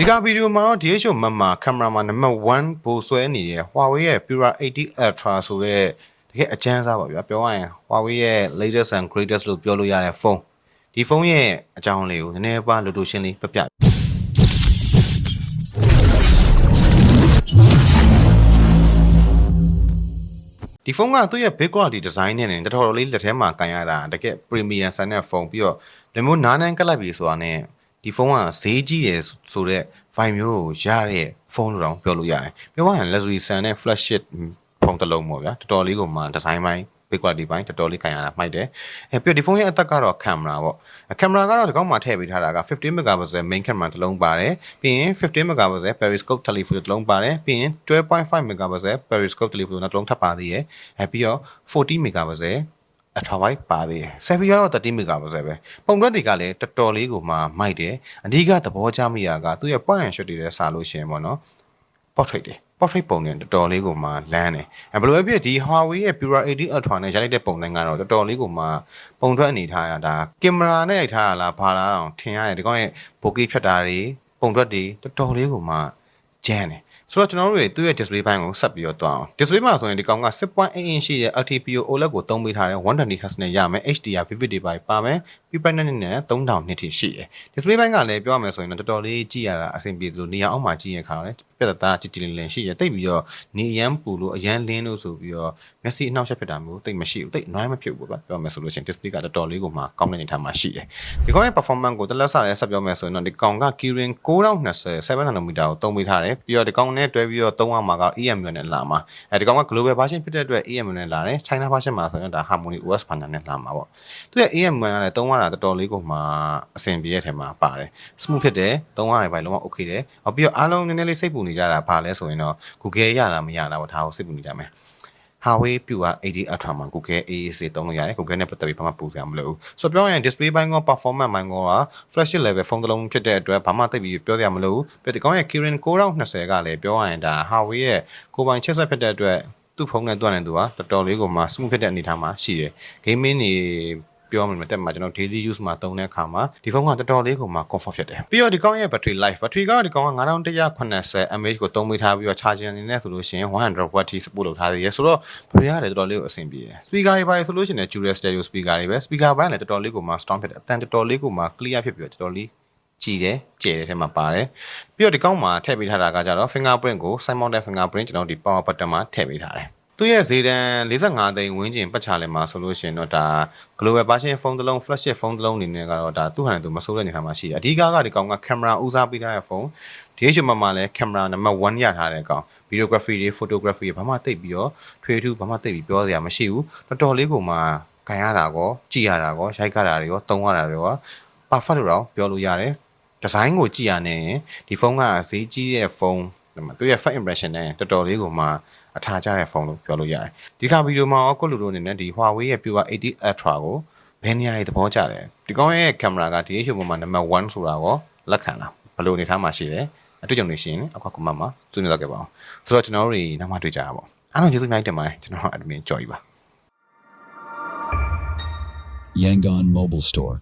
ဒီကဗီဒီယိုမှာတော့ DHO မမကင်မရာမှာနံပါတ်1ဘိုးဆွဲနေတဲ့ Huawei ရဲ့ Pura 80 Ultra ဆိုတဲ့တကယ်အကျန်းစားပါဗျာပြောရရင် Huawei ရဲ့ latest and greatest လို့ပြောလို့ရတဲ့ဖုန်းဒီဖုန်းရဲ့အကြောင်းလေးကိုနည်းနည်းပါလို့လို့ရှင်းလေးပြပြဒီဖုန်းကသူ့ရဲ့ big quality design နဲ့လည်းတော်တော်လေးလက်ထဲမှာကန်ရတာတကယ် premium ဆန်တဲ့ဖုန်းပြီးတော့ဒီမျိုးနားနန်းကက်လိုက်ပြီဆိုတာနဲ့ ဒီဖုန်းကဈေးကြီးတယ်ဆိုတော့ vibe မျိုးကိုရတဲ့ဖုန်းလို့တော့ပြောလို့ရတယ်ပြောရရင် luxury ဆန်တဲ့ flagship ဖုန်းတစ်လုံးပေါ့ဗျာတော်တော်လေးကိုမှ design ပိုင်း big quality ပိုင်းတော်တော်လေးခံရတာမှိုက်တယ်အဲပြီးတော့ဒီဖုန်းရဲ့အသက်ကတော့ကင်မရာပေါ့ကင်မရာကတော့ဒီကောက်မှာထည့်ပေးထားတာက15 megapixel main camera တစ်လုံးပါတယ်ပြီးရင်15 megapixel periscope telephoto တစ်လုံးပါတယ်ပြီးရင်12.5 megapixel periscope telephoto တစ်လုံးထပ်ပါသေးတယ်အဲပြီးတော့40 megapixel အထောက်ပိုင်းပါသေးတယ်ဆယ်ဖီကတော့30 megapixel ပဲပုံတွက်တွေကလည်းတော်တော်လေးကိုမှမိုက်တယ်အဓိကသဘောကျမိတာကသူ့ရဲ့ point and shot တွေနဲ့စာလို့ရှိရင်ပေါ့နော် portrait တွေ portrait ပုံတွေတော်တော်လေးကိုမှလမ်းတယ်အဲဘယ်လိုပဲဖြစ်ဒီ Huawei ရဲ့ Pura 80 Ultra နဲ့ရိုက်လိုက်တဲ့ပုံတိုင်းကတော့တော်တော်လေးကိုမှပုံထွက်အနေထားရတာကင်မရာနဲ့ရိုက်ထားရလားဘာလားအောင်ထင်ရတယ်ဒီကောင်ရဲ့ဘိုကေးဖြတ်တာတွေပုံထွက်တွေတော်တော်လေးကိုမှ ကျန်းတယ်ဆိုတော့ကျွန်တော်တို့တွေသူ့ရဲ့ display ဘိုင်းကိုဆက်ပြီးတော့တွားအောင် display မှာဆိုရင်ဒီကောင်က6.8 inch ရှိတဲ့ LTPO OLED ကိုသုံးပေးထားတဲ့120 Hz နဲ့ရမယ် HDR vivid တွေပါပါမယ်ပြီးပိုင်းနဲ့နဲ့3000နစ်ထိရှိတယ် display ဘိုင်းကလည်းပြောရမယ်ဆိုရင်တော့တော်တော်လေးကြည့်ရတာအဆင်ပြေသလိုနေရာအောက်မှာကြည့်ရခါတော့ ပြတ်သားကြည်ကြည်လင်လင်ရှိရတိတ်ပြီးတော့နေရမ်းပူလို့အရန်လင်းလို့ဆိုပြီးတော့မျက်စိအနှောက်အယှက်ဖြစ်တာမျိုးတိတ်မရှိဘူးတိတ်အနှွိုင်းမဖြစ်ဘူးပေါ့ပြောမယ်ဆိုလို့ရှိရင် display ကတော်တော်လေးကိုမှကောင်းတဲ့အနေထားမှာရှိတယ်ဒီကောင်ရဲ့ performance ကိုတလက်စားရဲဆက်ပြောမယ်ဆိုရင်တော့ဒီကောင်က Kirin 9020 7 nm ကိုသုံးပေးထားတယ်ပြီးတော့ဒီကောင်နဲ့တွဲပြီးတော့သုံးရမှာက EMU နဲ့လာမှာအဲဒီကောင်က global version ဖြစ်တဲ့အတွက် EMU နဲ့လာတယ် China version မှာဆိုရင်ဒါ Harmony OS ဘာနဲ့လာမှာပေါ့သူရဲ့ EMU ကလည်းသုံးရတာတော်တော်လေးကိုမှအဆင်ပြေတဲ့ထဲမှာပါတယ် smooth ဖြစ်တယ်သုံးရတယ်ပဲလုံးဝ okay တယ်ပြီးတော့အားလုံးနည်းနည်းလေးစိတ်ပူနေကြတာဘာလဲဆိုရင်တော့ Google ရတာမရတာပေါ့ဒါကိုစိတ်ပူနေကြမယ် Huawei Pure 80 Ultra မှာ Google AAC သုံးလို့ရတယ် Google နဲ့ပတ်သက်ပြီးဘာမှပူစရာမလိုဘူးဆိုတော့ပြောရရင် display ဘိုင်းကော performance ဘိုင်းကောက flagship level ဖုန်းတစ်လုံးဖြစ်တဲ့အတွက်ဘာမှသိပြီးပြောစရာမလိုဘူးပြီးဒီကောင်းရဲ့ Kirin 9020ကလည်းပြောရရင်ဒါ Huawei ရဲ့ကိုပိုင်ချစ်ဆက်ဖြစ်တဲ့အတွက်သူ့ဖုန်းနဲ့တွန်းနေသူကတော်တော်လေးကိုမှ smooth ဖြစ်တဲ့အနေအထားမှာရှိတယ် gaming တွေ ပြောမှတက်မှာကျွန်တော် daily use မှာသုံးတဲ့အခါမှာဒီဖုန်းကတော်တော်လေးကိုမှ comfort ဖြစ်တယ်ပြီးတော့ဒီကောင်းရဲ့ battery life battery ကဒီကောင်းက9180 mAh ကိုသုံးပေးထားပြီးတော့ charging အနေနဲ့ဆိုလို့ရှိရင်100 watt ထိ support လုပ်ထားသေးတယ်ဆိုတော့ battery ကလည်းတော်တော်လေးကိုအဆင်ပြေတယ် speaker တွေပါဆိုလို့ရှိရင် dual stereo speaker တွေပဲ speaker ဘိုင်းလည်းတော်တော်လေးကိုမှ strong ဖြစ်တယ်အတန်တော်တော်လေးကိုမှ clear ဖြစ်ပြီးတော့တော်တော်လေးကြည်တယ်ကျယ်တဲ့ထဲမှာပါတယ်ပြီးတော့ဒီကောင်းမှာထည့်ပေးထားတာကကြတော့ fingerprint ကို side mounted fingerprint ကျွန်တော်ဒီ power button မှာထည့်ပေးထားတယ် သူရဲ့ဈေးတန်း45သိန်းဝန်းကျင်ပတ်ချလဲမှာဆိုလို့ရှိရင်တော့ဒါ global version ဖုန်းတစ်လုံး flagship ဖုန်းတစ်လုံးအနေနဲ့ကတော့ဒါသူ့ဟာနဲ့သူမဆိုးတဲ့နေရာမှာရှိတယ်အဓိကကဒီကောင်ကကင်မရာဦးစားပေးထားတဲ့ဖုန်း DH မှာမှလည်းကင်မရာနံပါတ်1ရထားတဲ့ကောင် videography တွေ photography တွေဘာမှတိတ်ပြီးတော့ထွေထူးဘာမှတိတ်ပြီးပြောစရာမရှိဘူးတော်တော်လေးကိုမှကန်ရတာကောကြည်ရတာကောရိုက်ကြတာတွေရောတုံးရတာတွေရော perfect လို့တော့ပြောလို့ရတယ်ဒီဇိုင်းကိုကြည့်ရနေဒီဖုန်းကဈေးကြီးတဲ့ဖုန်းသူရဲ့ first impression နဲ့တော်တော်လေးကိုမှ အထားကြတဲ့ဖုန်းလို့ပြောလို့ရတယ်ဒီခါဗီဒီယိုမှာအခုလူတို့အနေနဲ့ဒီ Huawei ရဲ့ Pure 80 Ultra ကိုဘယ်နေရာတွေသဘောကျတယ်ဒီကောင်းရဲ့ကင်မရာက DH ပေါ်မှာနံပါတ်1ဆိုတာကိုလက်ခံလားဘယ်လိုအနေထားမှာရှိတယ်အတွေ့အကြုံတွေရှိရင်အကွာကွန်မန့်မှာဆွေးနွေးတော့ခဲ့ပါအောင်ဆိုတော့ကျွန်တော်တို့တွေနောက်မှတွေ့ကြရပါအောင်အားလုံးကျေးဇူးအများကြီးတင်ပါတယ်ကျွန်တော် admin ကြော်ကြီးပါ Yangon Mobile Store.